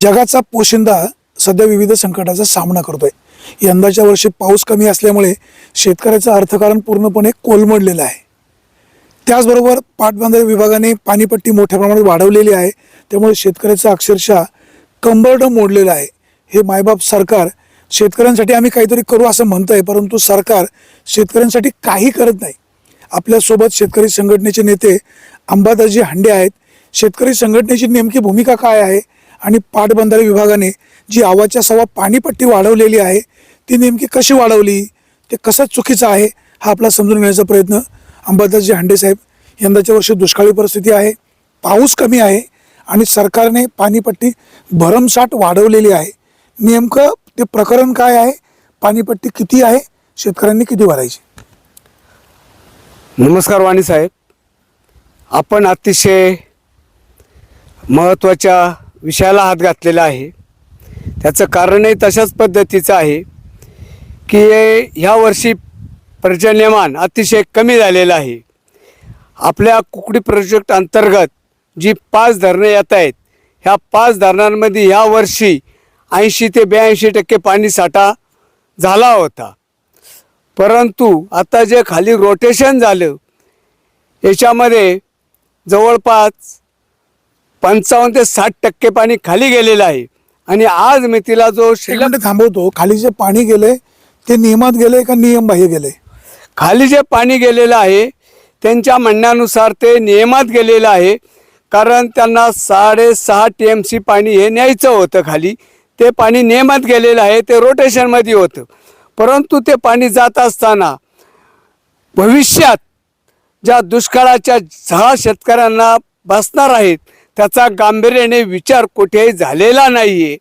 जगाचा पोशिंदा सध्या विविध संकटाचा सामना करतोय. यंदाच्या वर्षी पाऊस कमी असल्यामुळे शेतकऱ्याचं अर्थकारण पूर्णपणे कोलमडलेलं आहे. त्याचबरोबर पाटबंधारे विभागाने पाणीपट्टी मोठ्या प्रमाणात वाढवलेली आहे. त्यामुळे शेतकऱ्याचं अक्षरशः कंबर्ड मोडलेलं आहे. हे मायबाप सरकार शेतकऱ्यांसाठी आम्ही काहीतरी करू असं म्हणतंय परंतु सरकार शेतकऱ्यांसाठी काही करत नाही. आपल्यासोबत शेतकरी संघटनेचे नेते अंबादाजी हांडे आहेत. शेतकरी संघटनेची नेमकी भूमिका काय आहे? आणि पाटबंधारे विभागाने जी आवाच्या सव्वा पाणीपट्टी वाढवलेली आहे ती नेमकी कशी वाढवली ते कसं चुकीचं आहे हा आपला समजून घेण्याचा प्रयत्न अंबादासजी हांडे साहेब यंदाच्या वर्षी दुष्काळी परिस्थिती आहे पाऊस कमी आहे आणि सरकारने पाणीपट्टी भरमसाठ वाढवलेली आहे. नेमकं ते प्रकरण काय आहे पाणीपट्टी किती आहे शेतकऱ्यांनी किती भरायची? नमस्कार वाणी साहेब. आपण अतिशय महत्त्वाच्या विषयाला हात घातलेला आहे. त्याचं कारणही तशाच पद्धतीचं आहे की ह्या वर्षी पर्जन्यमान अतिशय कमी झालेलं आहे. आपल्या कुकडी प्रोजेक्ट अंतर्गत जी पाच धरणं येत आहेत ह्या पाच धरणांमध्ये ह्या वर्षी ऐंशी ते ब्याऐंशी टक्के पाणी साठा झाला होता. परंतु आता जे खाली रोटेशन झालं याच्यामध्ये जवळपास पंचावन्न ते साठ टक्के पाणी खाली गेलेलं आहे. आणि आज मितीला जो एक शिल्लक मिनिट थांबवतो. खाली जे पाणी गेले ते नियमात गेले का नियम बाह्य गेले? खाली जे पाणी गेलेलं आहे त्यांच्या म्हणण्यानुसार ते नियमात गेलेलं आहे. कारण त्यांना साडेसहा टी एम सी पाणी हे न्यायचं होतं खाली. ते पाणी नियमात गेलेलं आहे ते रोटेशनमध्ये होतं. परंतु ते पाणी जात असताना भविष्यात ज्या दुष्काळाच्या झळा शेतकऱ्यांना बसणार आहेत त्याचा गांभीर्याने विचार कुठेही झालेला नाही आहे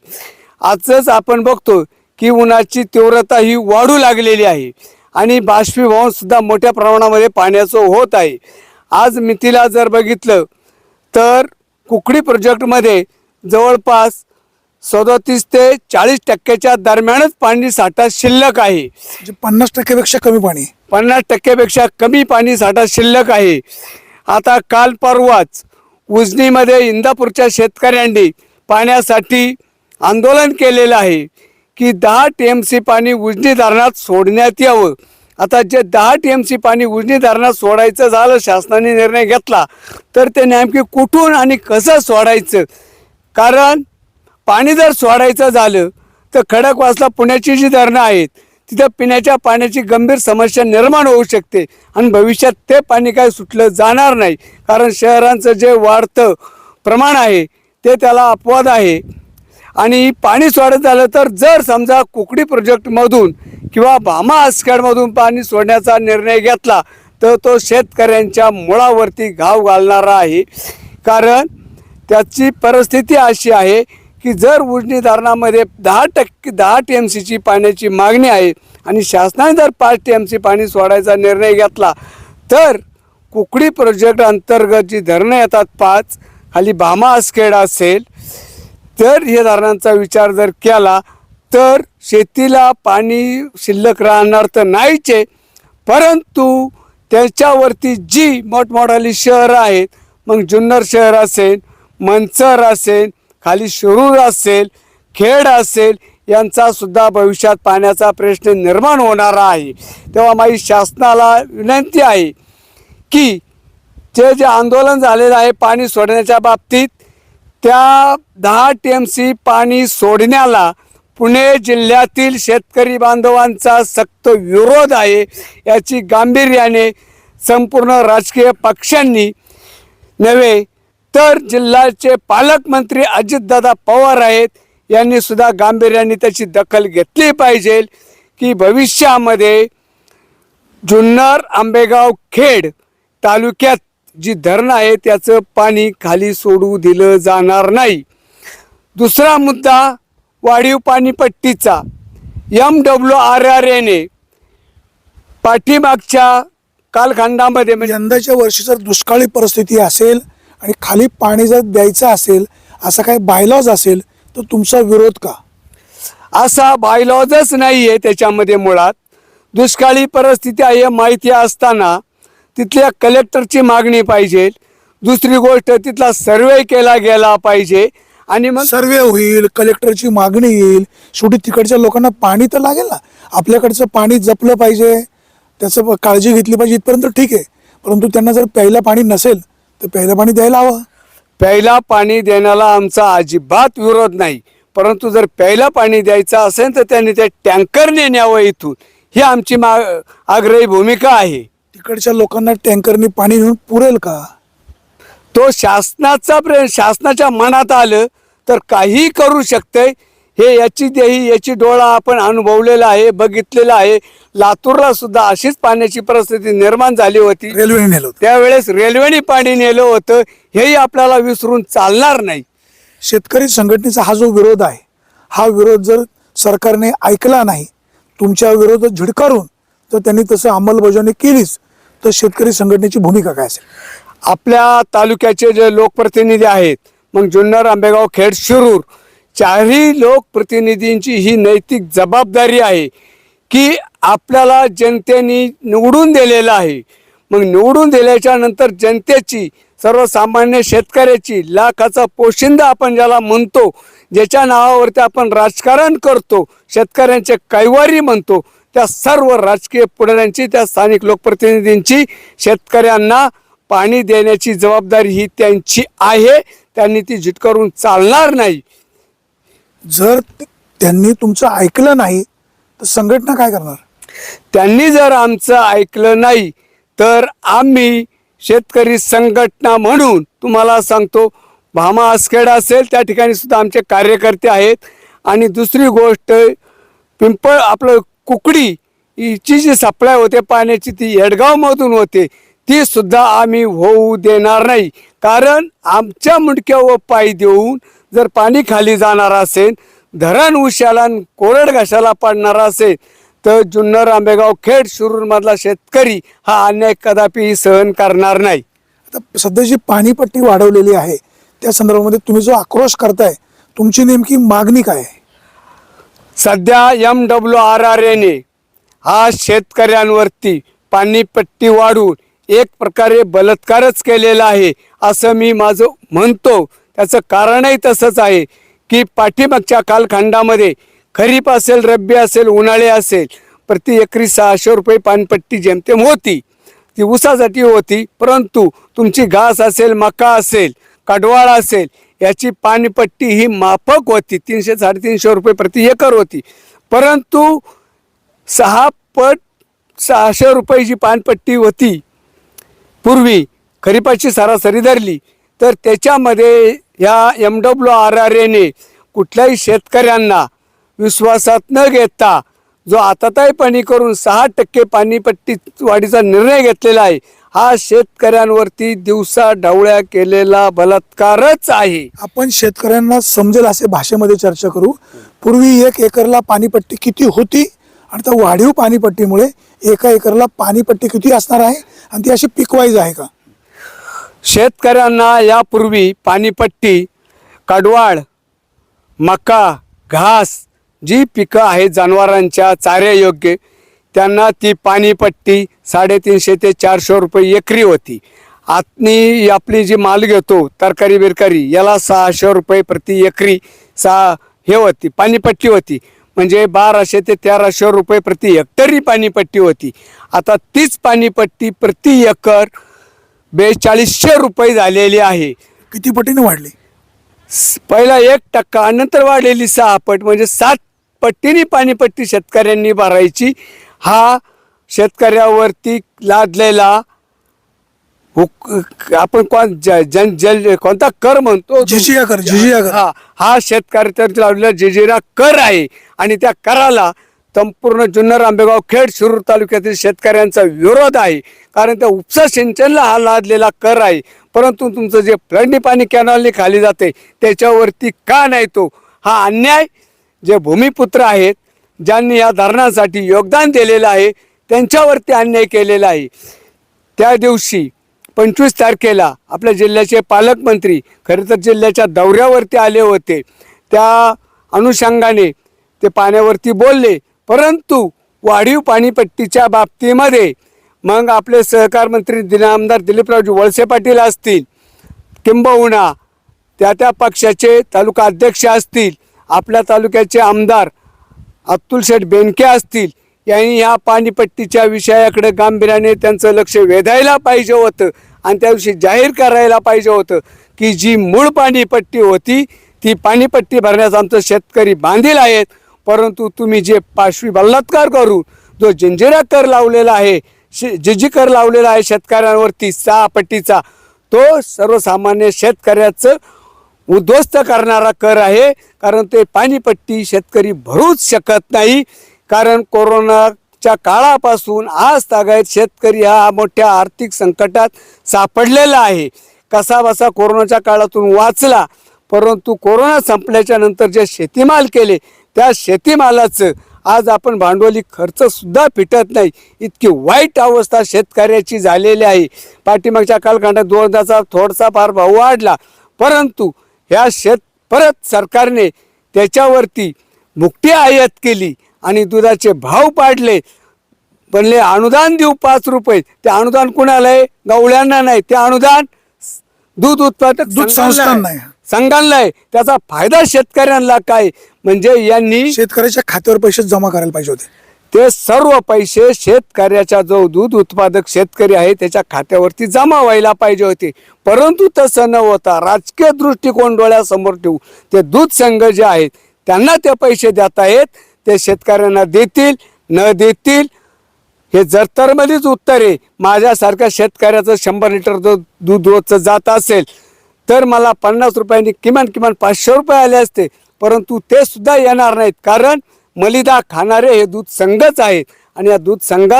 आजच आपण बघतो की उन्हाची तीव्रता ही वाढू लागलेली आहे. आणि बाष्पीभवन सुद्धा मोठ्या प्रमाणामध्ये पाण्याचं होत आहे. आज मितीला जर बघितलं तर कुकडी प्रोजेक्टमध्ये जवळपास सदोतीस ते चाळीस टक्क्याच्या दरम्यानच पाणी साठा शिल्लक आहे. म्हणजे पन्नास टक्क्यापेक्षा कमी पाणी. पन्नास टक्क्यापेक्षा कमी पाणी साठा शिल्लक आहे. आता काल परवाच उजनीमध्ये इंदापूरच्या शेतकऱ्यांनी पाण्यासाठी आंदोलन केलेलं आहे की दहा टी एम सी पाणी उजनी धरणात सोडण्यात यावं. आता जे दहा टी एम सी पाणी उजनी धरणात सोडायचं झालं शासनाने निर्णय घेतला तर ते नेमके कुठून आणि कसं सोडायचं? कारण पाणी जर सोडायचं झालं तर खडकवासला पुण्याची जी धरणं आहेत तिथं पिण्याच्या पाण्याची गंभीर समस्या निर्माण होऊ शकते. आणि भविष्यात ते पाणी काय सुटलं जाणार नाही. कारण शहरांचं जे वाढतं प्रमाण आहे ते त्याला अपवाद आहे. आणि पाणी सोडत झालं तर जर समजा कुकडी प्रोजेक्टमधून किंवा भामा आसखेडमधून पाणी सोडण्याचा निर्णय घेतला तर तो शेतकऱ्यांच्या मुळावरती घाव घालणारा आहे. कारण त्याची परिस्थिती अशी आहे की जर उजनी धरणामध्ये दहा टक्के दहा टी एम सीची पाण्याची मागणी आहे आणि शासनाने जर पाच टी एम सी पाणी सोडायचा निर्णय घेतला तर कुकडी प्रोजेक्ट अंतर्गत जी धरणं येतात पाच खाली भामा आसखेड असेल तर हे धरणांचा विचार जर केला तर शेतीला पाणी शिल्लक राहणार तर नाहीच आहे. परंतु त्याच्यावरती जी मोठमोठाली शहरं आहेत मग जुन्नर शहर असेल मंचर असेल खाली शिरूर असेल खेड असेल यांचा सुद्धा भविष्यात पाण्याचा प्रश्न निर्माण होणारा आहे. तेव्हा माझी शासनाला विनंती आहे की जे जे आंदोलन झालेलं आहे पाणी सोडण्याच्या बाबतीत त्या दहा टी एम सी पाणी सोडण्याला पुणे जिल्ह्यातील शेतकरी बांधवांचा सक्त विरोध आहे. याची गांभीर्याने संपूर्ण राजकीय पक्षांनी नव्हे तर जिल्ह्याचे पालकमंत्री अजितदादा पवार आहेत. यांनी सुद्धा गांभीर्याने त्याची दखल घेतली पाहिजे की भविष्यामध्ये जुन्नर आंबेगाव खेड तालुक्यात जी धरणं आहे त्याचं पाणी खाली सोडू दिलं जाणार नाही. दुसरा मुद्दा वाढीव पाणीपट्टीचा. एम डब्ल्यू आर आर एने पाठीमागच्या कालखंडामध्ये म्हणजे यंदाच्या वर्षी जर दुष्काळी परिस्थिती असेल आणि खाली पाणी जर द्यायचं असेल असा काही बायलॉज असेल तर तुमचा विरोध का? असा बायलॉजच नाही आहे त्याच्यामध्ये मुळात. दुष्काळी परिस्थिती आहे माहिती असताना तिथल्या कलेक्टरची मागणी पाहिजे. दुसरी गोष्ट तिथला सर्वे केला गेला पाहिजे. आणि मग सर्वे होईल कलेक्टरची मागणी येईल. शेवटी तिकडच्या लोकांना पाणी तर लागेल ना. आपल्याकडचं पाणी जपलं पाहिजे. त्याचं काळजी घेतली पाहिजे इथपर्यंत ठीक आहे. परंतु त्यांना जर प्यायला पाणी नसेल तर प्यायला पाणी द्यायला हवं. प्यायला पाणी देण्याला आमचा अजिबात विरोध नाही. परंतु जर प्यायला पाणी द्यायचं असेल तर त्यांनी ते टँकरने न्यावं इथून. ही आमची मा आग्रही भूमिका आहे. तिकडच्या लोकांना टँकरनी पाणी नेऊन पुरेल का? तो शासनाचा प्रे शासनाच्या मनात आलं तर काही करू शकते हे याची देही याची डोळा आपण अनुभवलेला आहे बघितलेला आहे. लातूरला सुद्धा अशीच पाण्याची परिस्थिती निर्माण झाली होती. रेल्वेने नेलं होतं. त्यावेळेस रेल्वेने पाणी नेलं होतं. हेही आपल्याला विसरून चालणार नाही. शेतकरी संघटनेचा हा जो विरोध आहे हा विरोध जर सरकारने ऐकला नाही तुमच्या विरोधात झिडकारून जर त्यांनी तसं अंमलबजावणी केलीच तर शेतकरी संघटनेची भूमिका काय असेल? आपल्या तालुक्याचे जे लोकप्रतिनिधी आहेत मग जुन्नर आंबेगाव खेड शिरूर चारही लोकप्रतिनिधींची ही नैतिक जबाबदारी आहे की आपल्याला जनतेने निवडून दिलेलं आहे. मग निवडून दिल्याच्या नंतर जनतेची सर्वसामान्य शेतकऱ्याची लाखाचा पोशिंदा आपण ज्याला म्हणतो ज्याच्या नावावरती आपण राजकारण करतो शेतकऱ्यांचे कैवारी म्हणतो त्या सर्व राजकीय पुढाऱ्यांची त्या स्थानिक लोकप्रतिनिधींची शेतकऱ्यांना पाणी देण्याची जबाबदारी ही त्यांची आहे. त्यांनी ती झिटकारून चालणार नाही. जर त्यांनी तुमचं ऐकलं नाही तर संघटना काय करणार? त्यांनी जर आमचं ऐकलं नाही तर आम्ही शेतकरी संघटना म्हणून तुम्हाला सांगतो भामा आसखेड असेल त्या ठिकाणी सुद्धा आमचे कार्यकर्ते आहेत. आणि दुसरी गोष्ट पिंपळ आपलं कुकडी हिची जी सप्लाय होते पाण्याची ती येडगावमधून होते ती सुद्धा आम्ही होऊ देणार नाही. कारण आमच्या मुंडक्यावर पाय देऊन जर पाणी खाली जाणार असेल धरण उशाला कोरड घाशाला पडणार असेल तर जुन्नर आंबेगाव खेड शिरूरमधला शेतकरी हा अन्याय कदापि सहन करणार नाही. आता सध्या जी पाणीपट्टी वाढवलेली आहे त्या संदर्भामध्ये तुम्ही जो आक्रोश करताय तुमची नेमकी मागणी काय आहे? सध्या एम डब्ल्यू आर आर एने हा शेतकऱ्यांवरती पाणीपट्टी वाढवून एक प्रकारे बलात्कारच केलेला आहे असं मी माझं म्हणतो. त्याचं कारणही तसंच आहे की पाठीमागच्या कालखंडामध्ये खरीप असेल रब्बी असेल उन्हाळे असेल प्रति एकरी सहाशे रुपये पानपट्टी जेमतेम होती ती ऊसासाठी होती परंतु तुमची घास असेल मका असेल कडवाळ असेल याची पाणीपट्टी ही माफक होती तीनशे साडेतीनशे रुपये प्रति एकर होती. परंतु सहा पट सहाशे रुपयाची पानपट्टी होती पूर्वी खरीपाची सरासरी धरली तर त्याच्यामध्ये या एम डब्ल्यू आर आर एने कुठल्याही शेतकऱ्यांना विश्वासात न घेता जो आताताई पाणी करून सहा टक्के पाणीपट्टी वाढीचा निर्णय घेतलेला आहे हा शेतकऱ्यांवरती दिवसा ढवळ्या केलेला बलात्कारच आहे. आपण शेतकऱ्यांना समजेल असे भाषेमध्ये चर्चा करू. पूर्वी एक एकरला पाणीपट्टी किती होती? आणि त्या वाढीव पाणीपट्टीमुळे एका एकरला पाणीपट्टी किती असणार आहे? आणि ती अशी पिकवाईज आहे का? शेतकऱ्यांना यापूर्वी पाणीपट्टी कडवाळ मका घास जी पिकं आहेत जनावरांच्या चाऱ्यायोग्य त्यांना ती पाणीपट्टी साडेतीनशे ते चारशे रुपये एकरी होती. आतनी आपली जी माल घेतो तरकारी बिरकारी याला सहाशे रुपये प्रति एकरी सा हे होती पाणीपट्टी होती. म्हणजे बाराशे ते तेराशे रुपये प्रति हेक्टरी पाणीपट्टी होती. आता तीच पाणीपट्टी प्रति एकर बेचाळीसशे रुपये झालेली आहे. किती पटीने वाढली? स- पहिला एक टक्का नंतर वाढलेली सहा पट म्हणजे सात पट्टीने पाणीपट्टी शेतकऱ्यांनी भरायची. हा शेतकऱ्यावरती लादलेला हुक आपण कोण ज- जन जल कोणता कर म्हणतो जिजिया कर, जिजिया कर. हा हा शेतकऱ्यावरती लावलेला जिजिरा कर आहे. आणि त्या कराला संपूर्ण जुन्नर आंबेगाव खेड शिरूर तालुक्यातील शेतकऱ्यांचा विरोध आहे. कारण त्या उपसा सिंचनला हा लादलेला कर आहे. परंतु तुमचं जे फ्लडनी पाणी कॅनॉलने खाली जाते त्याच्यावरती का नाही तो? हा अन्याय जे भूमिपुत्र आहेत ज्यांनी या धरणासाठी योगदान दिलेलं आहे त्यांच्यावरती अन्याय केलेला आहे. त्या दिवशी पंचवीस तारखेला आपल्या जिल्ह्याचे पालकमंत्री खरं तर जिल्ह्याच्या दौऱ्यावरती आले होते. त्या अनुषंगाने ते पाण्यावरती बोलले. परंतु वाढीव पाणीपट्टीच्या बाबतीमध्ये मग आपले सहकार मंत्री दिना आमदार दिलीपरावजी वळसे पाटील असतील किंबहुना त्या त्या पक्षाचे तालुका अध्यक्ष असतील आपल्या तालुक्याचे आमदार अतुल शेठ बेनके असतील यांनी या पाणीपट्टीच्या विषयाकडे गांभीर्याने त्यांचं लक्ष वेधायला पाहिजे होतं आणि त्याविषयी जाहीर करायला पाहिजे होतं की जी मूळ पाणीपट्टी होती ती पाणीपट्टी भरण्यास आमचं शेतकरी बांधील आहेत. परंतु तुम्ही जे पाशवी बलात्कार करून जो जंजिरा कर लावलेला आहे शे जी कर लावलेला आहे शेतकऱ्यांवरती सहा पट्टीचा तो सर्वसामान्य शेतकऱ्याचं उद्ध्वस्त करणारा कर आहे. कारण ते पाणीपट्टी शेतकरी भरूच शकत नाही. कारण कोरोनाच्या काळापासून आज तागायत शेतकरी हा मोठ्या आर्थिक संकटात सापडलेला आहे. कसा बसा कोरोनाच्या काळातून वाचला परंतु कोरोना संपल्याच्या नंतर जे शेतीमाल केले त्या शेतीमालाचं आज आपण भांडवली खर्च सुद्धा फिटत नाही. इतकी वाईट अवस्था शेतकऱ्याची झालेली आहे. पाठीमागच्या कालखंडात दोनदाचा थोडासा फार भाव वाढला. परंतु ह्या शेत परत सरकारने त्याच्यावरती मुक्ती आयात केली आणि दुधाचे भाव पाडले. म्हणले अनुदान देऊ पाच रुपये. ते अनुदान कुणाला आहे? गवळ्यांना नाही. ते अनुदान दूध उत्पादक दूध संस्थांना. संघांना आहे त्याचा फायदा शेतकऱ्यांना काय? म्हणजे यांनी शेतकऱ्याच्या खात्यावर पैसे जमा करायला पाहिजे होते. ते सर्व पैसे शेतकऱ्याचा जो दूध उत्पादक शेतकरी आहे त्याच्या खात्यावरती जमा व्हायला पाहिजे होते. परंतु तसं न होता राजकीय दृष्टिकोन डोळ्यासमोर ठेवून ते दूध संघ जे आहेत त्यांना ते पैसे देत आहेत ते शेतकऱ्यांना देतील न देतील हे जरतरमध्येच उत्तर आहे. माझ्यासारख्या शेतकऱ्याचं शंभर लिटर जो दूध रोजचं जात असेल तर मला पन्नास रुपयांनी किमान किमान पाचशे रुपये आले असते. परंतु ते सुद्धा येणार नाहीत. कारण मलिदा खाणारे हे दूध संघच आहेत. आणि या दूध संघ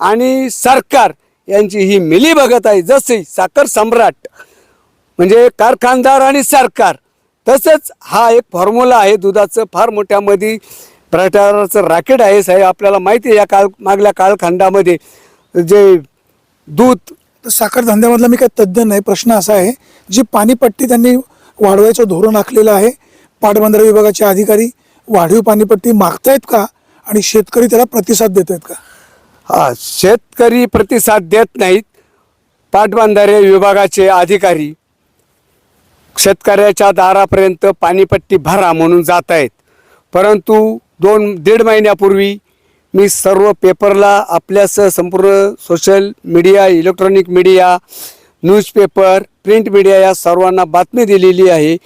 आणि सरकार यांची ही मिली बघत आहे. जसे साखर सम्राट म्हणजे कारखानदार आणि सरकार तसंच हा एक फॉर्म्युला आहे. दुधाचं फार मोठ्यामध्ये प्रचाराचं रॅकेट आहे. साहेब आपल्याला माहिती आहे या काळ मागल्या काळखंडामध्ये जे दूध साखर धंद्यामधला मी काही तज्ज्ञ नाही. प्रश्न असा आहे जी पाणीपट्टी त्यांनी वाढवायचं धोरण आखलेलं आहे पाटबंधारे विभागाचे अधिकारी वाढीव पाणीपट्टी मागतायत का? आणि शेतकरी त्याला प्रतिसाद देत आहेत का? हा शेतकरी प्रतिसाद देत नाहीत. पाटबंधारे विभागाचे अधिकारी शेतकऱ्याच्या दारापर्यंत पाणीपट्टी भरा म्हणून जात आहेत परंतु दोन दीड महिन्यापूर्वी मी सर्व पेपरला आपल्यासह संपूर्ण social media electronic media newspaper print media या सर्वांना बातमी दिलेली आहे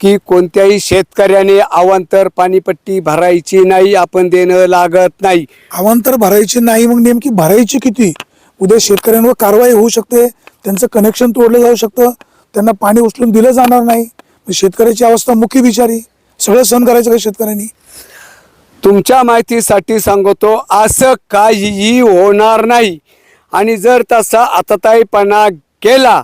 की कोणत्याही शेतकऱ्याने अवांतर पाणीपट्टी भरायची नाही आपण देणं लागत नाही. अवांतर भरायची नाही मग नेमकी भरायची किती? उद्या शेतकऱ्यांवर कारवाई होऊ शकते त्यांचं कनेक्शन तोडलं जाऊ शकतं त्यांना पाणी उचलून दिलं जाणार नाही. शेतकऱ्याची अवस्था मुखी बिचारी सगळं सहन करायचं का शेतकऱ्यांनी? तुमच्या माहितीसाठी सांगतो असं काहीही होणार नाही. आणि जर तसा आतताईपणा केला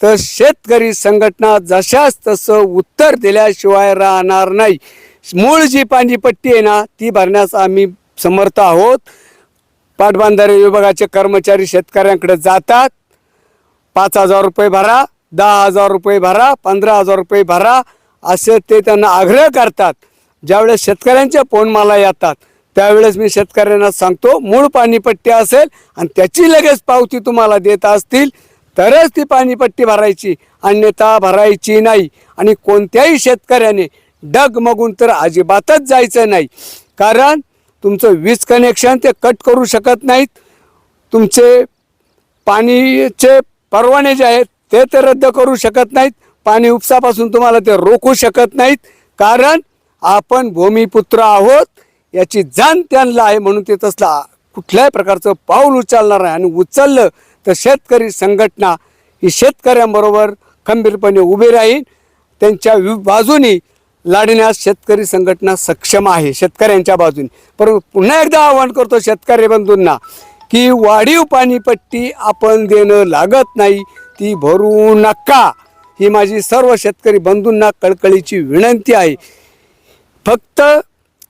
तर शेतकरी संघटना जशाच तसं उत्तर दिल्याशिवाय राहणार नाही. मूळ जी पाणीपट्टी आहे ना ती भरण्यास आम्ही समर्थ आहोत. पाटबंधारे विभागाचे कर्मचारी शेतकऱ्यांकडे जातात. पाच हजार रुपये भरा दहा हजार रुपये भरा पंधरा हजार रुपये भरा असे ते त्यांना आग्रह करतात. ज्यावेळेस शेतकऱ्यांचे फोन मला येतात त्यावेळेस मी शेतकऱ्यांना सांगतो मूळ पाणीपट्टी असेल आणि त्याची लगेच पावती तुम्हाला देत असतील. तरच ती पाणीपट्टी भरायची. अन्यथा भरायची नाही. आणि कोणत्याही शेतकऱ्याने डगमगून तर अजिबातच जायचं नाही. कारण तुमचं वीज कनेक्शन ते कट करू शकत नाहीत. तुमचे पाणीचे परवाने जे आहेत ते तर रद्द करू शकत नाहीत. पाणी उपसापासून तुम्हाला ते रोखू शकत नाहीत. कारण आपण भूमिपुत्र आहोत. याची जाण त्यांना आहे म्हणून ते तसला कुठल्याही प्रकारचं पाऊल उचलणार आहे आणि उचललं तर शेतकरी संघटना ही शेतकऱ्यांबरोबर खंबीरपणे उभी राहील. त्यांच्या वि- बाजूनी लढण्यास शेतकरी संघटना सक्षम आहे शेतकऱ्यांच्या बाजूने. परंतु पुन्हा एकदा आवाहन करतो शेतकरी बंधूंना की वाढीव पाणीपट्टी आपण देणं लागत नाही ती भरू नका. ही माझी सर्व शेतकरी बंधूंना कळकळीची विनंती आहे. फक्त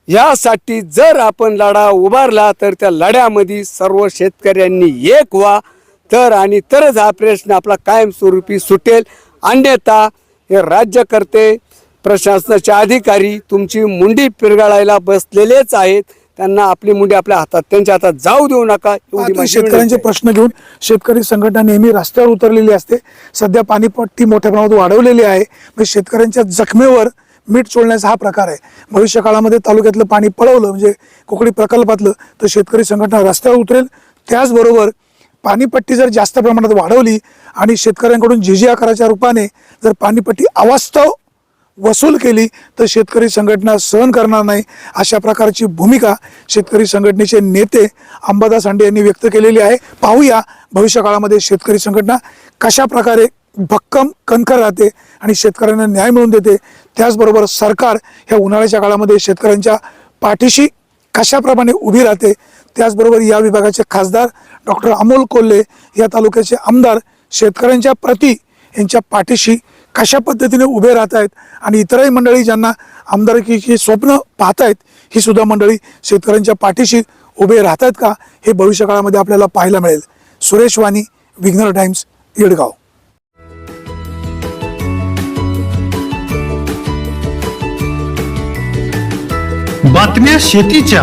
यासाठी जर आपण लढा उभारला तर त्या लढ्यामध्ये सर्व शेतकऱ्यांनी एक व्हा. तर आणि तरच हा प्रश्न आपला कायमस्वरूपी सुटेल. अन्यथा हे राज्यकर्ते प्रशासनाचे अधिकारी तुमची मुंडी पिरगाळायला बसलेलेच आहेत. त्यांना आपली मुंडी आपल्या हातात त्यांच्या हातात जाऊ देऊ नका शेतकऱ्यांचे. प्रश्न घेऊन शेतकरी संघटना नेहमी रस्त्यावर उतरलेली असते. सध्या पाणीपट्टी मोठ्या प्रमाणात वाढवलेली आहे. म्हणजे शेतकऱ्यांच्या जखमेवर मीठ चोळण्याचा हा प्रकार आहे. भविष्य काळामध्ये तालुक्यातलं पाणी पळवलं म्हणजे कोकणी प्रकल्पातलं तर शेतकरी संघटना रस्त्यावर उतरेल. त्याचबरोबर पाणीपट्टी जर जास्त प्रमाणात वाढवली आणि शेतकऱ्यांकडून झिझी आकाराच्या रूपाने जर पाणीपट्टी अवास्तव वसूल केली तर शेतकरी संघटना सहन करणार नाही. अशा प्रकारची भूमिका शेतकरी संघटनेचे नेते अंबादास हांडे यांनी व्यक्त केलेली आहे. पाहूया भविष्य काळामध्ये शेतकरी संघटना कशा प्रकारे भक्कम कणखर राहते आणि शेतकऱ्यांना न्याय मिळवून देते. त्याचबरोबर सरकार ह्या उन्हाळ्याच्या काळामध्ये शेतकऱ्यांच्या पाठीशी कशाप्रमाणे उभी राहते त्याचबरोबर या विभागाचे खासदार डॉक्टर अमोल कोल्हे या तालुक्याचे आमदार शेतकऱ्यांच्या प्रती यांच्या पाठीशी कशा पद्धतीने उभे राहत आहेत आणि इतरही मंडळी ज्यांना आमदारकीची स्वप्न पाहतायत ही सुद्धा मंडळी शेतकऱ्यांच्या पाठीशी उभे राहत आहेत का हे भविष्य काळामध्ये आपल्याला पाहायला मिळेल. सुरेश वाणी विघ्नर टाइम्स येडगाव. बातम्या शेतीच्या.